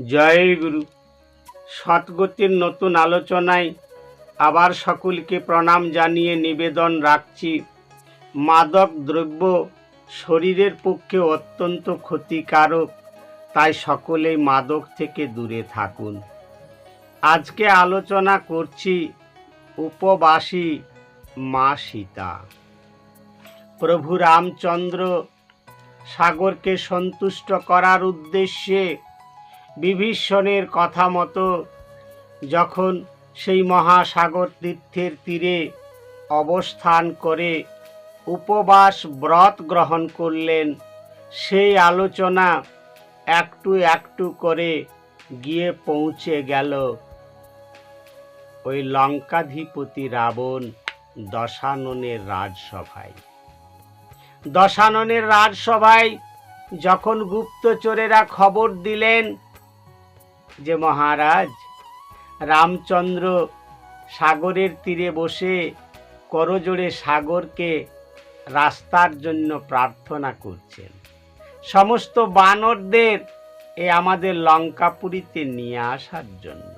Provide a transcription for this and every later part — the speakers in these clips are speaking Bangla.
জয় গুরু। সৎগতির নতুন আলোচনায় আবার সকলকে প্রণাম জানিয়ে নিবেদন রাখছি। মাদক দ্রব্য শরীরের পক্ষে অত্যন্ত ক্ষতিকারক, তাই সকলেই মাদক থেকে দূরে থাকুন। আজকে আলোচনা করছি উপবাসী মা সীতা। প্রভু রামচন্দ্র সাগরকে সন্তুষ্ট করার উদ্দেশ্যে বিভীষণের কথা মতো যখন সেই মহাসাগর তীর্থের তীরে অবস্থান করে উপবাস ব্রত গ্রহণ করলেন, সেই আলোচনা একটু একটু করে গিয়ে পৌঁছে গেল। ওই লঙ্কাধিপতি রাবণ দশাননের রাজসভায়। দশাননের রাজসভায় যখন গুপ্তচরেরা খবর দিলেন যে মহারাজ, রামচন্দ্র সাগরের তীরে বসে করজোড়ে সাগরকে রাস্তার জন্য প্রার্থনা করছেন। সমস্ত বানরদের এ আমাদের লঙ্কাপুরীতে নিয়ে আসার জন্য।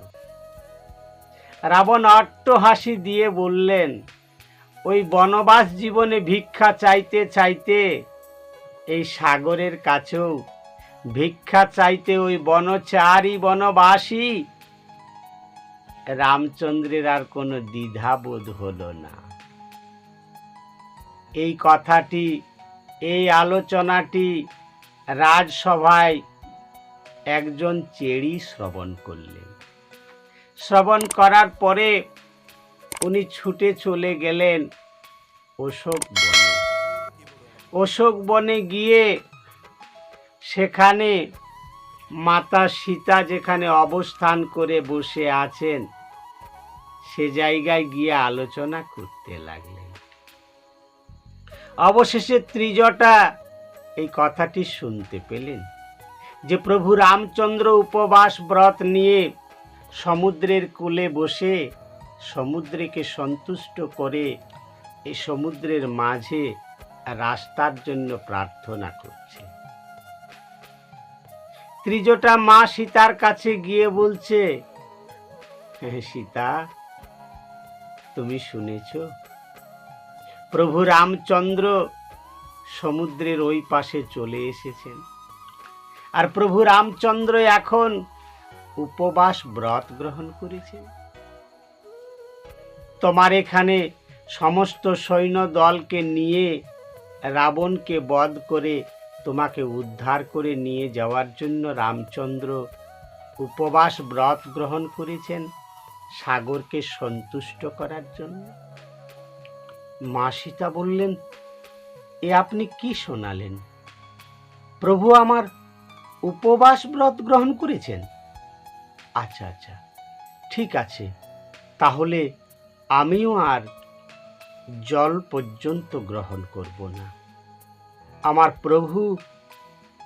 রাবণ অট্ট হাসি দিয়ে বললেন, ওই বনবাস জীবনে ভিক্ষা চাইতে চাইতে এই সাগরের কাছেও ভিক্ষা চাইতে ওই বনচারী বনবাসী। রামচন্দ্রের আর কোনো দ্বিধাবোধ হলো না। এই কথাটি, এই আলোচনাটি রাজসভায় একজন চেড়ি শ্রবণ করলেন। শ্রবণ করার পরে উনি ছুটে চলে গেলেন অশোক বনে। অশোক বনে গিয়ে সেখানে মাতা সীতা যেখানে অবস্থান করে বসে আছেন, সে জায়গায় গিয়ে আলোচনা করতে লাগলেন। অবশেষে ত্রিজটা এই কথাটি শুনতে পেলেন, যে প্রভু রামচন্দ্র উপবাস ব্রত নিয়ে সমুদ্রের কূলে বসে সমুদ্রকে সন্তুষ্ট করে এই সমুদ্রের মাঝে রাস্তার জন্য প্রার্থনা করছে। ত্রিজটা মা সীতার কাছে গিয়ে বলছে "হ্যাঁ, সীতা তুমি শুনেছ? প্রভু রামচন্দ্র সমুদ্রের ওই পাশে চলে এসেছেন। আর প্রভু রামচন্দ্র এখন উপবাস ব্রত গ্রহণ করেছেন। তোমার এখানে সমস্ত সৈন্য দলকে নিয়ে রাবণকে বধ করে তোমাকে উদ্ধার করে নিয়ে যাওয়ার জন্য রামচন্দ্র উপবাস ব্রত গ্রহণ করেছেন সাগরকে সন্তুষ্ট করার জন্য। মা সীতা বললেন, এ আপনি কি শোনালেন? প্রভু আমার উপবাস ব্রত গ্রহণ করেছেন? আচ্ছা আচ্ছা ঠিক আছে, তাহলে আমিও আর জল পর্যন্ত গ্রহণ করব না। আমার প্রভু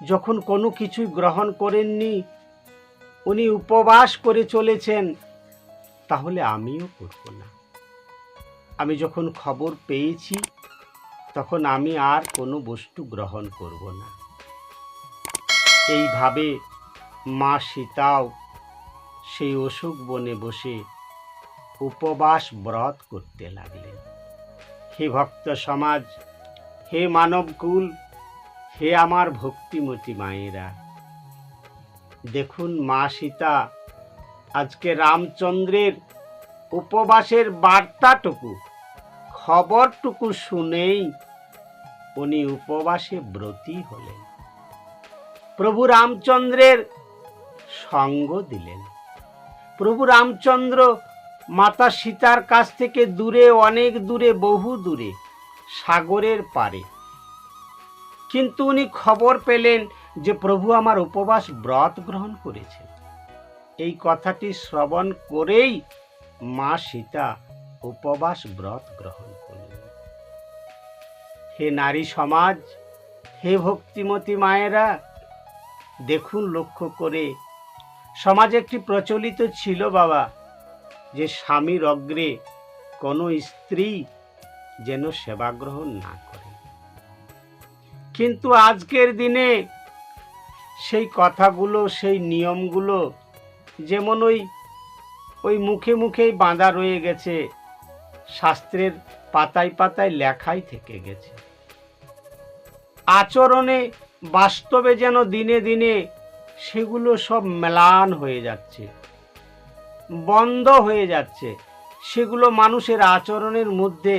যখন কোনো কিছুই গ্রহণ করেননি, উনি উপবাস করে চলেছেন, তাহলে আমিও করব না। আমি যখন খবর পেয়েছি, তখন আমি আর কোনো বস্তু গ্রহণ করব না। এইভাবে মা সীতাও সেই অশোক বনে বসে উপবাস ব্রত করতে লাগলেন। হে ভক্ত সমাজ, হে মানবকুল হে আমার ভক্তিমতী মায়েরা, দেখুন মা সীতা, আজকে রামচন্দ্রের উপবাসের বার্তাটুকু, খবরটুকু শুনেই উনি উপবাসে ব্রতী হলেন। প্রভু রামচন্দ্রের সঙ্গ দিলেন। প্রভু রামচন্দ্র মাতা সীতার কাছ থেকে দূরে, অনেক দূরে, বহু দূরে, সাগরের পারে কিন্তু উনি খবর পেলেন যে প্রভু আমার উপবাস ব্রত গ্রহণ করেছে। এই কথাটি শ্রবণ করেই মা সীতা উপবাস ব্রত গ্রহণ করলেন। হে নারী সমাজ, হে ভক্তিমতী মায়েরা, দেখুন লক্ষ্য করে, সমাজে একটি প্রচলিত ছিল বাবা, যে স্বামীর অগ্রে কোনো স্ত্রী যেন সেবা গ্রহণ না কিন্তু আজকের দিনে সেই কথাগুলো, সেই নিয়মগুলো যেমন ওই ওই মুখে মুখেই বাঁধা রয়ে গেছে, শাস্ত্রের পাতায় পাতায় লেখাই থেকে গেছে। আচরণে বাস্তবে যেন দিনে দিনে সেগুলো সব মেলান হয়ে যাচ্ছে, বন্ধ হয়ে যাচ্ছে, সেগুলো মানুষের আচরণের মধ্যে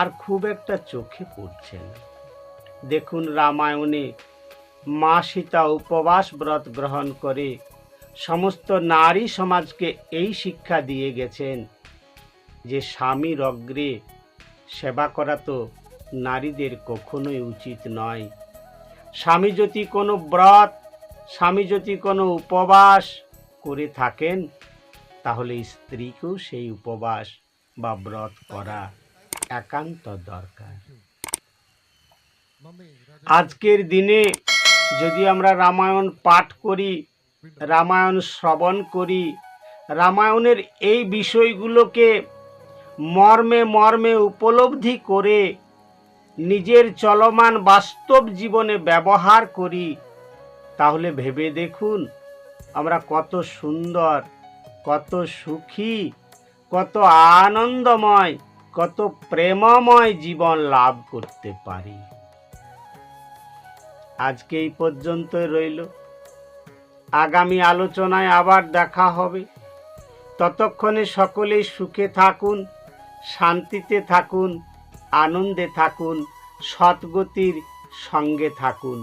আর খুব একটা চোখে পড়ছে না। দেখুন রামায়ণে, মা সীতা উপবাস ব্রত গ্রহণ করে, সমস্ত নারী সমাজকে এই শিক্ষা দিয়ে গেছেন যে স্বামীর অগ্রে সেবা করা তো নারীদের কখনোই উচিত নয়। স্বামী যদি কোনো ব্রত, স্বামী যদি কোনো উপবাস করে থাকেন, তাহলে স্ত্রীকেও সেই উপবাস বা ব্রত করা একান্ত দরকার। আজকের দিনে যদি আমরা রামায়ণ পাঠ করি, রামায়ণ শ্রবণ করি, রামায়ণের এই বিষয়গুলোকে মর্মে মর্মে উপলব্ধি করে নিজের চলমান বাস্তব জীবনে ব্যবহার করি, তাহলে ভেবে দেখুন আমরা কত সুন্দর, কত সুখী, কত আনন্দময়, কত প্রেমময় জীবন লাভ করতে পারি। আজকে এই পর্যন্তই রইল। আগামী আলোচনায় আবার দেখা হবে। ততক্ষণে সকলেই সুখে থাকুন, শান্তিতে থাকুন, আনন্দে থাকুন সৎগতির সঙ্গে থাকুন।